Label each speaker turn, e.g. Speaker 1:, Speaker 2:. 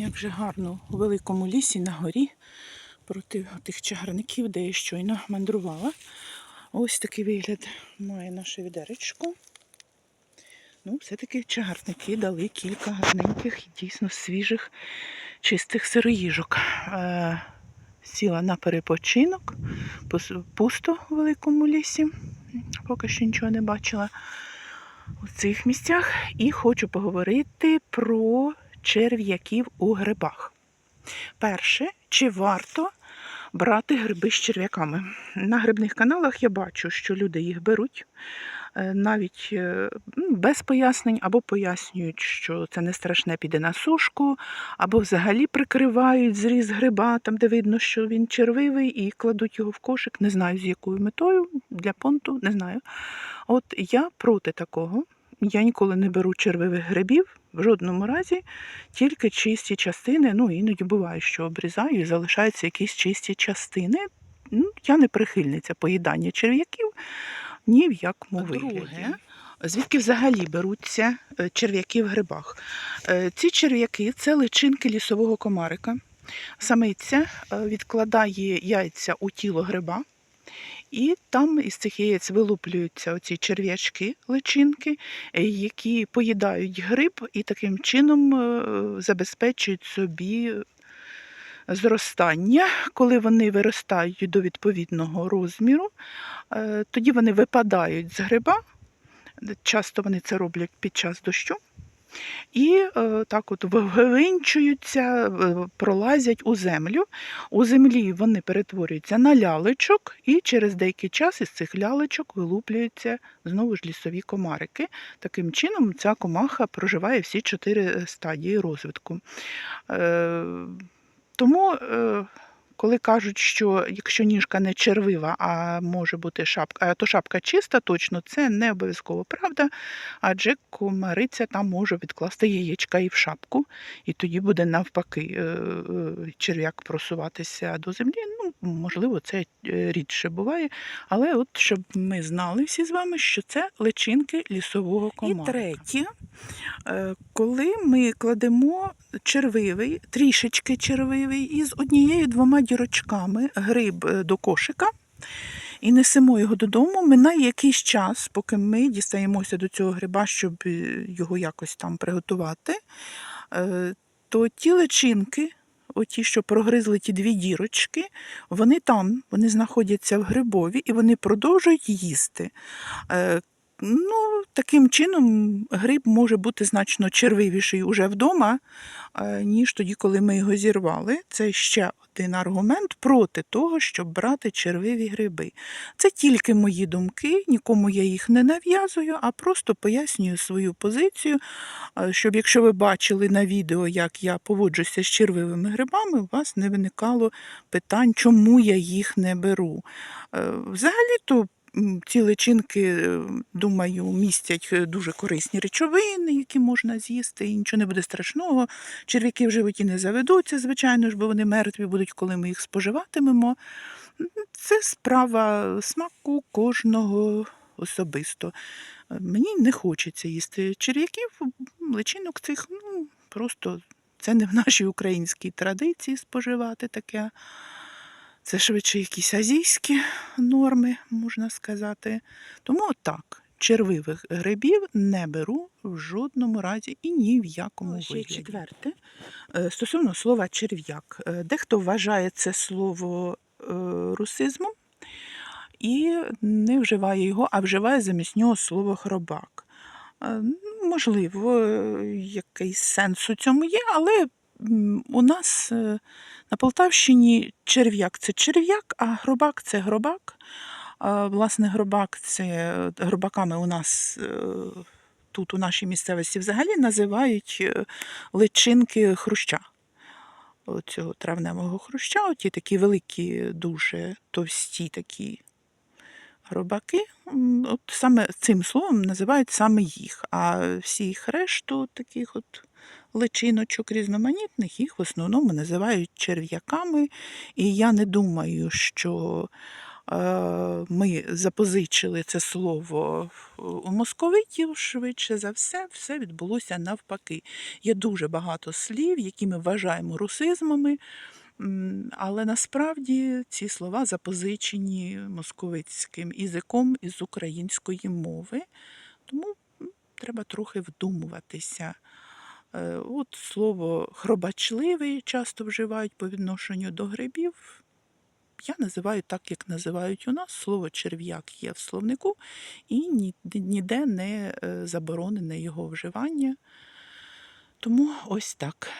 Speaker 1: Як вже гарно у великому лісі на горі проти тих чагарників, де я щойно мандрувала. Ось такий вигляд має наше відеречко. Ну, все-таки чагарники дали кілька гарненьких, дійсно свіжих, чистих сироїжок. Е, сіла на перепочинок, пус- пусто в великому лісі. Поки що нічого не бачила у цих місцях. І хочу поговорити про черв'яків у грибах. Перше, чи варто брати гриби з черв'яками? На грибних каналах я бачу, що люди їх беруть е, навіть е, без пояснень, або пояснюють, що це не страшне, піде на сушку, або взагалі прикривають зріз гриба, там де видно, що він червивий, і кладуть його в кошик. Не знаю з якою метою, для понту, не знаю. От я проти такого. Я ніколи не беру червивих грибів, в жодному разі, тільки чисті частини. Ну, іноді буває, що обрізаю і залишаються якісь чисті частини. Ну, я не прихильниця поїдання черв'яків ні в якому
Speaker 2: Друге,
Speaker 1: вигляді. Звідки взагалі беруться е, черв'яки в грибах? Е, Ці черв'яки це личинки лісового комарика. Самиця е, відкладає яйця у тіло гриба, і там із цих яєць вилуплюються оці черв'ячки, личинки, е, які поїдають гриб і таким чином е, забезпечують собі зростання. Коли вони виростають до відповідного розміру, е, тоді вони випадають з гриба. Часто вони це роблять під час дощу. І е, так от вивинчуються, е, пролазять у землю. У землі вони перетворюються на лялечок, і через деякий час із цих лялечок вилуплюються знову ж лісові комарики. Таким чином, ця комаха проживає всі чотири стадії розвитку. Е, тому, е, коли кажуть, що якщо ніжка не червива, а може бути шапка, то шапка чиста, точно це не обов'язково правда, адже комариця там може відкласти яєчка і в шапку, і тоді буде навпаки е, е, черв'як просуватися до землі. Ну, можливо, це е, рідше буває, але от щоб ми знали всі з вами, що це личинки лісового комарика. І третє, коли ми кладемо червивий, трішечки червивий, із однією двома дірочками гриб е, до кошика. І несемо його додому, минає якийсь час, поки ми дістаємося до цього гриба, щоб е, його якось там приготувати, е, то ті личинки, оті, що прогризли ті дві дірочки, вони там, вони знаходяться в грибові і вони продовжують їсти. Ну, таким чином гриб може бути значно червивіший уже вдома, е, ніж тоді, коли ми його зірвали. Це ще один аргумент проти того, щоб брати червиві гриби. Це тільки мої думки, нікому я їх не нав'язую, а просто пояснюю свою позицію, е, щоб якщо ви бачили на відео, як я поводжуся з червивими грибами, у вас не виникало питань, чому я їх не беру. Е, Взагалі-то ці личинки, е, думаю, містять е, дуже корисні речовини, які можна з'їсти, і нічого не буде страшного. Черв'яки в животі не заведуться, звичайно ж, бо вони мертві будуть, коли ми їх споживатимемо. Це справа смаку кожного особисто. Е, Мені не хочеться їсти черв'яків, личинок цих, ну, просто це не в нашій українській традиції споживати таке. Це швидше якісь азійські норми, можна сказати. Тому так, червивих грибів не беру в жодному разі і ні в якому
Speaker 2: Ще
Speaker 1: вигляді.
Speaker 2: четверте.
Speaker 1: Е, Стосовно слова черв'як. Е, Дехто вважає це слово е, русизмом і не вживає його, а вживає замість нього слово хробак. Ну, Можливо, якийсь сенс у цьому є, але у нас е, на Полтавщині черв'як це черв'як, а гробак це гробак. Власне, гробак це гробаками у нас е, тут, у нашій місцевості, взагалі називають е, личинки хруща. Цього травневого хруща, оті такі великі, дуже товсті такі гробаки. От саме цим словом називають саме їх. А всіх решту таких от личиночок різноманітних, їх в основному називають черв'яками. І я не думаю, що е, ми запозичили це слово у московитів, швидше за все, все відбулося навпаки. Є дуже багато слів, які ми вважаємо русизмами, але насправді ці слова запозичені московицьким язиком із української мови. Тому треба трохи вдумуватися. Е, От слово хробачливий часто вживають по відношенню до грибів. Я називаю так, як називають у нас. Слово черв'як є в словнику, і ніде не е, заборонене його вживання. Тому ось так.